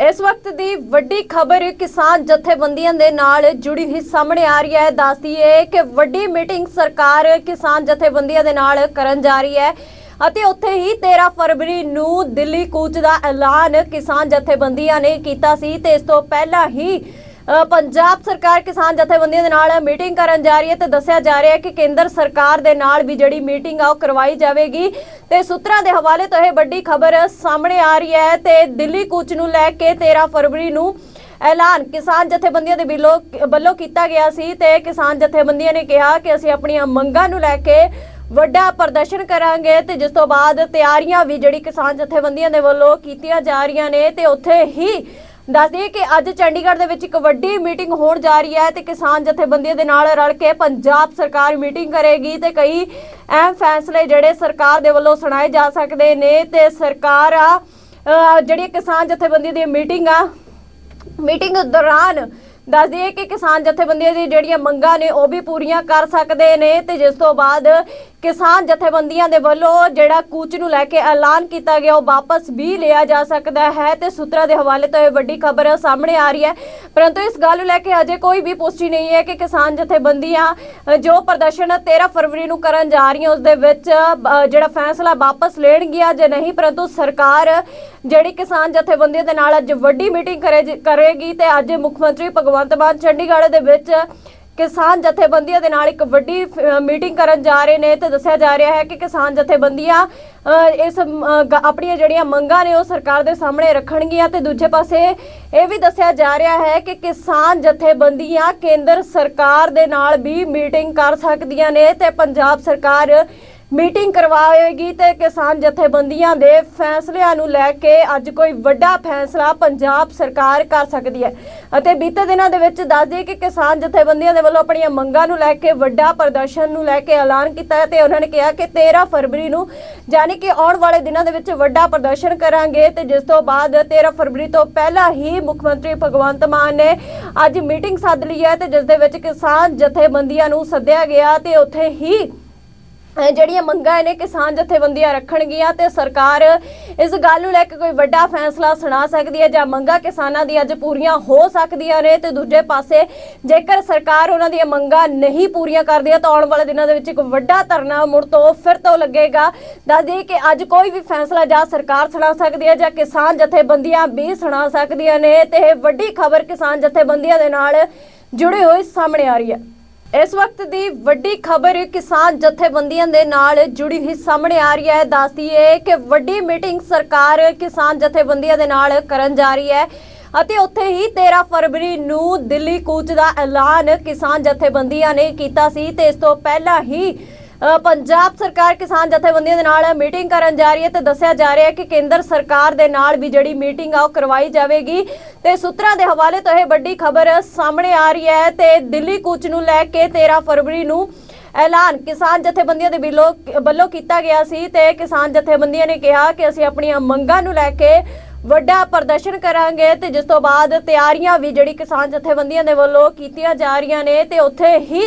ਇਸ ਵਕਤ ਦੀ ਵੱਡੀ ਖਬਰ ਕਿਸਾਨ ਜਥੇਬੰਦੀਆਂ ਦੇ ਨਾਲ ਜੁੜੀ ਹੋਈ ਸਾਹਮਣੇ ਆ ਰਹੀ ਹੈ। ਦੱਸਦੀ ਹੈ ਕਿ ਵੱਡੀ ਮੀਟਿੰਗ ਸਰਕਾਰ ਕਿਸਾਨ ਜਥੇਬੰਦੀਆਂ ਦੇ ਨਾਲ ਕਰਨ ਜਾ ਰਹੀ ਹੈ ਅਤੇ ਉੱਥੇ ਹੀ 13 ਫਰਵਰੀ ਨੂੰ ਦਿੱਲੀ ਕੂਚ ਦਾ ਐਲਾਨ ਕਿਸਾਨ ਜਥੇਬੰਦੀਆਂ ਨੇ ਕੀਤਾ ਸੀ ਤੇ ਇਸ ਤੋਂ ਪਹਿਲਾਂ ਹੀ ਪੰਜਾਬ ਸਰਕਾਰ ਕਿਸਾਨ ਜਥੇਬੰਦੀਆਂ ਦੇ ਨਾਲ ਮੀਟਿੰਗ ਕਰਨ ਜਾ ਰਹੀ ਹੈ ਤੇ ਦੱਸਿਆ ਜਾ ਰਿਹਾ ਹੈ ਕਿ ਕੇਂਦਰ ਸਰਕਾਰ ਦੇ ਨਾਲ ਵੀ ਜਿਹੜੀ ਮੀਟਿੰਗ ਆ ਉਹ ਕਰਵਾਈ ਜਾਵੇਗੀ। ਤੇ ਸੂਤਰਾਂ ਦੇ ਹਵਾਲੇ ਤੋਂ ਇਹ ਵੱਡੀ ਖਬਰ ਸਾਹਮਣੇ ਆ ਰਹੀ ਹੈ ਤੇ ਦਿੱਲੀ ਕੂਚ ਨੂੰ ਲੈ ਕੇ 13 ਫਰਵਰੀ ਨੂੰ ਐਲਾਨ ਕਿਸਾਨ ਜਥੇਬੰਦੀਆਂ ਦੇ ਵੱਲੋਂ ਵੱਲੋਂ ਕੀਤਾ ਗਿਆ ਸੀ ਤੇ ਕਿਸਾਨ ਜਥੇਬੰਦੀਆਂ ਨੇ ਕਿਹਾ ਕਿ ਅਸੀਂ ਆਪਣੀਆਂ ਮੰਗਾਂ ਨੂੰ ਲੈ ਕੇ ਵੱਡਾ ਪ੍ਰਦਰਸ਼ਨ ਕਰਾਂਗੇ ਤੇ ਜਿਸ ਤੋਂ ਬਾਅਦ ਤਿਆਰੀਆਂ ਵੀ ਜਿਹੜੀ ਕਿਸਾਨ ਜਥੇਬੰਦੀਆਂ ਦੇ ਵੱਲੋਂ ਕੀਤੀਆਂ ਜਾ ਰਹੀਆਂ ਨੇ ਤੇ ਉੱਥੇ ਹੀ ਦੱਸ ਦਈਏ ਕਿ ਅੱਜ ਚੰਡੀਗੜ੍ਹ ਦੇ ਵਿੱਚ ਇੱਕ ਵੱਡੀ ਮੀਟਿੰਗ ਹੋਣ ਜਾ ਰਹੀ ਹੈ ਤੇ ਕਿਸਾਨ ਜਥੇਬੰਦੀਆਂ ਦੇ ਨਾਲ ਰਲ ਕੇ ਪੰਜਾਬ ਸਰਕਾਰ ਮੀਟਿੰਗ ਕਰੇਗੀ ਤੇ ਕਈ ਅਹਿਮ ਫੈਸਲੇ ਜਿਹੜੇ ਸਰਕਾਰ ਦੇ ਵੱਲੋਂ ਸੁਣਾਏ ਜਾ ਸਕਦੇ ਨੇ ਤੇ ਸਰਕਾਰ ਆ ਜਿਹੜੀ ਕਿਸਾਨ ਜਥੇਬੰਦੀ ਦੀ ਮੀਟਿੰਗ ਆ ਮੀਟਿੰਗ ਦੌਰਾਨ ਦੱਸ ਦਈਏ ਕਿ ਕਿਸਾਨ ਜਥੇਬੰਦੀਆਂ ਦੀ ਜਿਹੜੀਆਂ ਮੰਗਾਂ ਨੇ ਉਹ ਵੀ ਪੂਰੀਆਂ ਕਰ ਸਕਦੇ ਨੇ ਤੇ ਜਿਸ ਤੋਂ ਬਾਅਦ ਕਿਸਾਨ ਜਥੇਬੰਦੀਆਂ ਦੇ ਵੱਲੋਂ ਜਿਹੜਾ ਕੂਚ ਨੂੰ ਲੈ ਕੇ ਐਲਾਨ ਕੀਤਾ ਗਿਆ, ਉਹ ਵਾਪਸ ਵੀ ਲਿਆ ਜਾ ਸਕਦਾ ਹੈ ਤੇ ਸੂਤਰਾਂ ਦੇ ਹਵਾਲੇ ਤੋਂ ਇਹ ਵੱਡੀ ਖਬਰ ਸਾਹਮਣੇ ਆ ਰਹੀ ਹੈ। ਪਰੰਤੂ ਇਸ ਗੱਲ ਨੂੰ ਲੈ ਕੇ ਅਜੇ ਕੋਈ ਵੀ ਪੁਸ਼ਟੀ ਨਹੀਂ ਹੈ ਕਿ ਕਿਸਾਨ ਜਥੇਬੰਦੀਆਂ ਜੋ ਪ੍ਰਦਰਸ਼ਨ 13 ਫਰਵਰੀ ਨੂੰ ਕਰਨ ਜਾ ਰਹੀਆਂ ਉਸ ਦੇ ਵਿੱਚ ਜਿਹੜਾ ਫੈਸਲਾ ਵਾਪਸ ਲੈਣਗੀਆਂ ਜਾਂ ਨਹੀਂ, ਪਰੰਤੂ ਸਰਕਾਰ ਜਿਹੜੀ ਕਿਸਾਨ ਜਥੇਬੰਦੀਆਂ ਦੇ ਨਾਲ ਅੱਜ ਵੱਡੀ ਮੀਟਿੰਗ ਕਰੇ ਕਰੇਗੀ ਤੇ ਅੱਜ ਮੁੱਖ ਮੰਤਰੀ ਭਗਵੰਤ ਮਾਨ ਚੰਡੀਗੜ੍ਹ ਦੇ ਵਿੱਚ ਕਿਸਾਨ ਜਥੇਬੰਦੀਆਂ ਦੇ ਨਾਲ ਇੱਕ ਵੱਡੀ ਮੀਟਿੰਗ ਕਰਨ ਜਾ ਰਹੇ ਨੇ ਤੇ ਦੱਸਿਆ ਜਾ ਰਿਹਾ ਹੈ ਕਿ ਕਿਸਾਨ ਜਥੇਬੰਦੀਆਂ ਇਸ ਆਪਣੀਆਂ ਜਿਹੜੀਆਂ ਮੰਗਾਂ ਨੇ ਉਹ ਸਰਕਾਰ ਦੇ ਸਾਹਮਣੇ ਰੱਖਣਗੀਆਂ ਤੇ ਦੂਜੇ ਪਾਸੇ ਇਹ ਵੀ ਦੱਸਿਆ ਜਾ ਰਿਹਾ ਹੈ ਕਿ ਕਿਸਾਨ ਜਥੇਬੰਦੀਆਂ ਕੇਂਦਰ ਸਰਕਾਰ ਦੇ ਨਾਲ ਵੀ ਮੀਟਿੰਗ ਕਰ ਸਕਦੀਆਂ ਨੇ ਤੇ ਪੰਜਾਬ ਸਰਕਾਰ ਮੀਟਿੰਗ ਕਰਵਾਏਗੀ ਤੇ ਕਿਸਾਨ ਜਥੇਬੰਦੀਆਂ ਦੇ ਫੈਸਲਿਆਂ ਨੂੰ ਲੈ ਕੇ ਅੱਜ ਕੋਈ ਵੱਡਾ ਫੈਸਲਾ ਪੰਜਾਬ ਸਰਕਾਰ ਕਰ ਸਕਦੀ ਹੈ। ਅਤੇ ਬੀਤੇ ਦਿਨਾਂ ਦੇ ਵਿੱਚ ਦੱਸ ਦਈਏ ਕਿ ਕਿਸਾਨ ਜਥੇਬੰਦੀਆਂ ਦੇ ਵੱਲੋਂ ਆਪਣੀਆਂ ਮੰਗਾਂ ਨੂੰ ਲੈ ਕੇ ਵੱਡਾ ਪ੍ਰਦਰਸ਼ਨ ਨੂੰ ਲੈ ਕੇ ਐਲਾਨ ਕੀਤਾ ਹੈ ਤੇ ਉਹਨਾਂ ਨੇ ਕਿਹਾ ਕਿ 13 ਫਰਵਰੀ ਨੂੰ ਯਾਨੀ ਕਿ ਆਉਣ ਵਾਲੇ ਦਿਨਾਂ ਦੇ ਵਿੱਚ ਵੱਡਾ ਪ੍ਰਦਰਸ਼ਨ ਕਰਾਂਗੇ ਤੇ ਜਿਸ ਤੋਂ ਬਾਅਦ 13 ਫਰਵਰੀ ਤੋਂ ਪਹਿਲਾਂ ਹੀ ਮੁੱਖ ਮੰਤਰੀ ਭਗਵੰਤ ਮਾਨ ਨੇ ਅੱਜ ਮੀਟਿੰਗ ਸੱਦ ਲਈ ਹੈ ਤੇ ਜਿਸ ਦੇ ਵਿੱਚ ਕਿਸਾਨ ਜਥੇਬੰਦੀਆਂ ਨੂੰ ਸੱਦਿਆ ਗਿਆ ਤੇ ਉੱਥੇ ਹੀ ਜਿਹੜੀਆਂ ਮੰਗਾਂ ਨੇ ਕਿਸਾਨ ਜਥੇਬੰਦੀਆਂ ਰੱਖਣਗੀਆਂ ਤੇ ਸਰਕਾਰ ਇਸ ਗੱਲ ਨੂੰ ਲੈ ਕੇ ਕੋਈ ਵੱਡਾ ਫੈਸਲਾ ਸੁਣਾ ਸਕਦੀ ਹੈ ਜਾਂ ਮੰਗਾਂ ਕਿਸਾਨਾਂ ਦੀ ਅੱਜ ਪੂਰੀਆਂ ਹੋ ਸਕਦੀਆਂ ਨੇ ਤੇ ਦੂਜੇ ਪਾਸੇ ਜੇਕਰ ਸਰਕਾਰ ਉਹਨਾਂ ਦੀਆਂ ਮੰਗਾਂ ਨਹੀਂ ਪੂਰੀਆਂ ਕਰਦੀ ਤਾਂ ਆਉਣ ਵਾਲੇ ਦਿਨਾਂ ਦੇ ਵਿੱਚ ਇੱਕ ਵੱਡਾ ਧਰਨਾ ਮੁੜ ਤੋਂ ਫਿਰ ਤੋਂ ਲੱਗੇਗਾ। ਦੱਸ ਦਈਏ ਕਿ ਅੱਜ ਕੋਈ ਵੀ ਫੈਸਲਾ ਜਾਂ ਸਰਕਾਰ ਸੁਣਾ ਸਕਦੀ ਹੈ ਜਾਂ ਕਿਸਾਨ ਜਥੇਬੰਦੀਆਂ ਵੀ ਸੁਣਾ ਸਕਦੀਆਂ ਨੇ ਤੇ ਇਹ ਵੱਡੀ ਖਬਰ ਕਿਸਾਨ ਜਥੇਬੰਦੀਆਂ ਦੇ ਨਾਲ ਜੁੜੀ ਹੋਈ ਸਾਹਮਣੇ ਆ ਰਹੀ ਹੈ। ਇਸ ਵਕਤ ਦੀ ਵੱਡੀ ਖਬਰ ਕਿਸਾਨ ਜਥੇਬੰਦੀਆਂ ਦੇ ਨਾਲ ਜੁੜੀ ਹੋਈ ਸਾਹਮਣੇ ਆ ਰਹੀ ਹੈ। ਦੱਸਦੀ ਹੈ ਕਿ ਵੱਡੀ ਮੀਟਿੰਗ ਸਰਕਾਰ ਕਿਸਾਨ ਜਥੇਬੰਦੀਆਂ ਦੇ ਨਾਲ ਕਰਨ ਜਾ ਰਹੀ ਹੈ ਅਤੇ ਉੱਥੇ ਹੀ 13 ਫਰਵਰੀ ਨੂੰ ਦਿੱਲੀ ਕੂਚ ਦਾ ਐਲਾਨ ਕਿਸਾਨ ਜਥੇਬੰਦੀਆਂ ਨੇ ਕੀਤਾ ਸੀ ਤੇ ਇਸ ਤੋਂ ਪਹਿਲਾਂ ਹੀ ਪੰਜਾਬ ਸਰਕਾਰ ਕਿਸਾਨ ਜਥੇਬੰਦੀਆਂ ਦੇ ਨਾਲ ਮੀਟਿੰਗ ਕਰਨ ਜਾ ਰਹੀ ਹੈ ਤੇ ਦੱਸਿਆ ਜਾ ਰਿਹਾ ਹੈ ਕਿ ਕੇਂਦਰ ਸਰਕਾਰ ਦੇ ਨਾਲ ਵੀ ਜਿਹੜੀ ਮੀਟਿੰਗ ਆ ਉਹ ਕਰਵਾਈ ਜਾਵੇਗੀ। ਤੇ ਸੂਤਰਾਂ ਦੇ ਹਵਾਲੇ ਤੋਂ ਇਹ ਵੱਡੀ ਖਬਰ ਸਾਹਮਣੇ ਆ ਰਹੀ ਹੈ ਤੇ ਦਿੱਲੀ ਕੂਚ ਨੂੰ ਲੈ ਕੇ 13 ਫਰਵਰੀ ਨੂੰ ਐਲਾਨ ਕਿਸਾਨ ਜਥੇਬੰਦੀਆਂ ਦੇ ਵੱਲੋਂ ਵੱਲੋਂ ਕੀਤਾ ਗਿਆ ਸੀ ਤੇ ਕਿਸਾਨ ਜਥੇਬੰਦੀਆਂ ਨੇ ਕਿਹਾ ਕਿ ਅਸੀਂ ਆਪਣੀਆਂ ਮੰਗਾਂ ਨੂੰ ਲੈ ਕੇ ਵੱਡਾ ਪ੍ਰਦਰਸ਼ਨ ਕਰਾਂਗੇ ਤੇ ਜਿਸ ਤੋਂ ਬਾਅਦ ਤਿਆਰੀਆਂ ਵੀ ਜਿਹੜੀ ਕਿਸਾਨ ਜਥੇਬੰਦੀਆਂ ਦੇ ਵੱਲੋਂ ਕੀਤੀਆਂ ਜਾ ਰਹੀਆਂ ਨੇ ਤੇ ਉੱਥੇ ਹੀ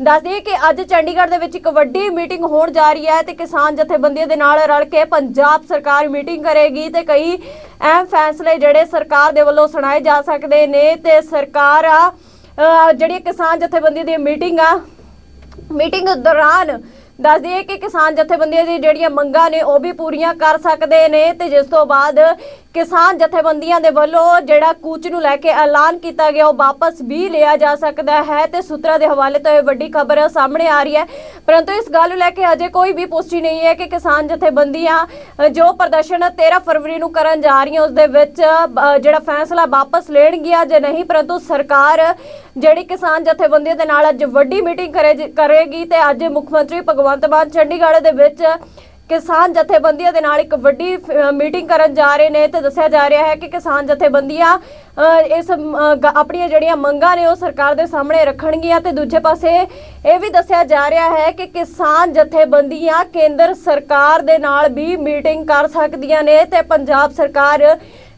ਦੱਸ ਦਈਏ ਕਿ ਅੱਜ ਚੰਡੀਗੜ੍ਹ ਦੇ ਵਿੱਚ ਇੱਕ ਵੱਡੀ ਮੀਟਿੰਗ ਹੋਣ ਜਾ ਰਹੀ ਹੈ ਤੇ ਕਿਸਾਨ ਜਥੇਬੰਦੀਆਂ ਦੇ ਨਾਲ ਰਲ ਕੇ ਪੰਜਾਬ ਸਰਕਾਰ ਮੀਟਿੰਗ ਕਰੇਗੀ ਤੇ ਕਈ ਅਹਿਮ ਫੈਸਲੇ ਜਿਹੜੇ ਸਰਕਾਰ ਦੇ ਵੱਲੋਂ ਸੁਣਾਏ ਜਾ ਸਕਦੇ ਨੇ ਤੇ ਸਰਕਾਰ ਆ ਜਿਹੜੀ ਕਿਸਾਨ ਜਥੇਬੰਦੀ ਦੀ ਮੀਟਿੰਗ ਆ, ਮੀਟਿੰਗ ਦੌਰਾਨ ਦੱਸ ਦਈਏ ਕਿ ਕਿਸਾਨ ਜਥੇਬੰਦੀਆਂ ਦੀ ਜਿਹੜੀਆਂ ਮੰਗਾਂ ਨੇ ਉਹ ਵੀ ਪੂਰੀਆਂ ਕਰ ਸਕਦੇ ਨੇ ਤੇ ਜਿਸ ਤੋਂ ਬਾਅਦ ਕਿਸਾਨ ਜਥੇਬੰਦੀਆਂ ਦੇ ਵੱਲੋਂ ਜਿਹੜਾ ਕੂਚ ਨੂੰ ਲੈ ਕੇ ਐਲਾਨ ਕੀਤਾ ਗਿਆ, ਉਹ ਵਾਪਸ ਵੀ ਲਿਆ ਜਾ ਸਕਦਾ ਹੈ ਤੇ ਸੂਤਰਾਂ ਦੇ ਹਵਾਲੇ ਤੋਂ ਇਹ ਵੱਡੀ ਖਬਰ ਸਾਹਮਣੇ ਆ ਰਹੀ ਹੈ। ਪਰੰਤੂ ਇਸ ਗੱਲ ਨੂੰ ਲੈ ਕੇ ਅਜੇ ਕੋਈ ਵੀ ਪੁਸ਼ਟੀ ਨਹੀਂ ਹੈ ਕਿ ਕਿਸਾਨ ਜਥੇਬੰਦੀਆਂ ਜੋ ਪ੍ਰਦਰਸ਼ਨ 13 ਫਰਵਰੀ ਨੂੰ ਕਰਨ ਜਾ ਰਹੀਆਂ, ਉਸ ਦੇ ਵਿੱਚ ਜਿਹੜਾ ਫੈਸਲਾ ਵਾਪਸ ਲੈਣਗੀਆਂ ਜੇ ਨਹੀਂ। ਪਰੰਤੂ ਸਰਕਾਰ ਜਿਹੜੀ ਕਿਸਾਨ ਜਥੇਬੰਦੀਆਂ ਦੇ ਨਾਲ ਅੱਜ ਵੱਡੀ ਮੀਟਿੰਗ ਕਰੇ ਕਰੇਗੀ ਤੇ ਅੱਜ ਮੁੱਖ ਮੰਤਰੀ ਭਗਵੰਤ ਭਗਵੰਤ ਮਾਨ ਚੰਡੀਗੜ੍ਹ ਦੇ ਵਿੱਚ ਕਿਸਾਨ ਜਥੇਬੰਦੀਆਂ ਦੇ ਨਾਲ ਇੱਕ ਵੱਡੀ ਮੀਟਿੰਗ ਕਰਨ ਜਾ ਰਹੇ ਨੇ ਤੇ ਦੱਸਿਆ ਜਾ ਰਿਹਾ ਹੈ ਕਿ ਕਿਸਾਨ ਜਥੇਬੰਦੀਆਂ ਇਸ ਆਪਣੀਆਂ ਜਿਹੜੀਆਂ ਮੰਗਾਂ ਨੇ ਉਹ ਸਰਕਾਰ ਦੇ ਸਾਹਮਣੇ ਰੱਖਣਗੀਆਂ ਤੇ ਦੂਜੇ ਪਾਸੇ ਇਹ ਵੀ ਦੱਸਿਆ ਜਾ ਰਿਹਾ ਹੈ ਕਿ ਕਿਸਾਨ ਜਥੇਬੰਦੀਆਂ ਕੇਂਦਰ ਸਰਕਾਰ ਦੇ ਨਾਲ ਵੀ ਮੀਟਿੰਗ ਕਰ ਸਕਦੀਆਂ ਨੇ ਤੇ ਪੰਜਾਬ ਸਰਕਾਰ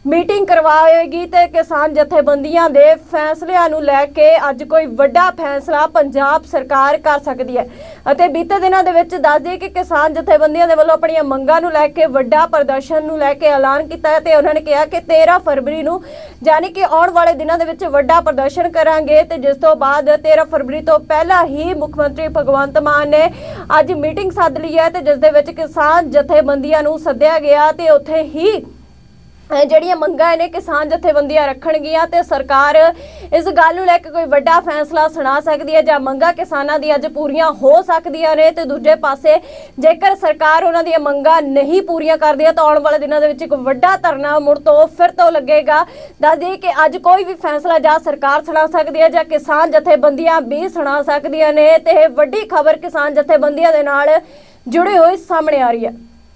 ਮੀਟਿੰਗ ਕਰਵਾਏਗੀ ਤੇ ਕਿਸਾਨ ਜਥੇਬੰਦੀਆਂ ਦੇ ਫੈਸਲਿਆਂ ਨੂੰ ਲੈ ਕੇ ਅੱਜ ਕੋਈ ਵੱਡਾ ਫੈਸਲਾ ਪੰਜਾਬ ਸਰਕਾਰ ਕਰ ਸਕਦੀ ਹੈ। ਅਤੇ ਬੀਤੇ ਦਿਨਾਂ ਦੇ ਵਿੱਚ ਦੱਸ ਦਈਏ ਕਿ ਕਿਸਾਨ ਜਥੇਬੰਦੀਆਂ ਦੇ ਵੱਲੋਂ ਆਪਣੀਆਂ ਮੰਗਾਂ ਨੂੰ ਲੈ ਕੇ, ਵੱਡਾ ਪ੍ਰਦਰਸ਼ਨ ਨੂੰ ਲੈ ਕੇ ਐਲਾਨ ਕੀਤਾ ਹੈ ਤੇ ਉਹਨਾਂ ਨੇ ਕਿਹਾ ਕਿ 13 ਫਰਵਰੀ ਨੂੰ ਯਾਨੀ ਕਿ ਆਉਣ ਵਾਲੇ ਦਿਨਾਂ ਦੇ ਵਿੱਚ ਵੱਡਾ ਪ੍ਰਦਰਸ਼ਨ ਕਰਾਂਗੇ ਤੇ ਜਿਸ ਤੋਂ ਬਾਅਦ 13 ਫਰਵਰੀ ਤੋਂ ਪਹਿਲਾਂ ਹੀ ਮੁੱਖ ਮੰਤਰੀ ਭਗਵੰਤ ਮਾਨ ਨੇ ਅੱਜ ਮੀਟਿੰਗ ਸੱਦ ਲਈ ਹੈ ਤੇ ਜਿਸ ਦੇ ਵਿੱਚ ਕਿਸਾਨ ਜਥੇਬੰਦੀਆਂ ਨੂੰ ਸੱਦਿਆ ਗਿਆ ਤੇ ਉੱਥੇ ਹੀ ਜਿਹੜੀਆਂ ਮੰਗਾਂ ਨੇ ਕਿਸਾਨ ਜਥੇਬੰਦੀਆਂ ਰੱਖਣਗੀਆਂ ਤੇ ਸਰਕਾਰ ਇਸ ਗੱਲ ਨੂੰ ਲੈ ਕੇ ਕੋਈ ਵੱਡਾ ਫੈਸਲਾ ਸੁਣਾ ਸਕਦੀ ਹੈ ਜਾਂ ਮੰਗਾਂ ਕਿਸਾਨਾਂ ਦੀ ਅੱਜ ਪੂਰੀਆਂ ਹੋ ਸਕਦੀਆਂ ਨੇ ਤੇ ਦੂਜੇ ਪਾਸੇ ਜੇਕਰ ਸਰਕਾਰ ਉਹਨਾਂ ਦੀਆਂ ਮੰਗਾਂ ਨਹੀਂ ਪੂਰੀਆਂ ਕਰਦੀ ਤਾਂ ਆਉਣ ਵਾਲੇ ਦਿਨਾਂ ਦੇ ਵਿੱਚ ਇੱਕ ਵੱਡਾ ਧਰਨਾ ਮੁੜ ਤੋਂ ਫਿਰ ਤੋਂ ਲੱਗੇਗਾ। ਦੱਸ ਦਈਏ ਕਿ ਅੱਜ ਕੋਈ ਵੀ ਫੈਸਲਾ ਜਾਂ ਸਰਕਾਰ ਸੁਣਾ ਸਕਦੀ ਹੈ ਜਾਂ ਕਿਸਾਨ ਜਥੇਬੰਦੀਆਂ ਵੀ ਸੁਣਾ ਸਕਦੀਆਂ ਨੇ ਤੇ ਇਹ ਵੱਡੀ ਖਬਰ ਕਿਸਾਨ ਜਥੇਬੰਦੀਆਂ ਦੇ ਨਾਲ ਜੁੜੀ ਹੋਈ ਸਾਹਮਣੇ ਆ ਰਹੀ ਹੈ।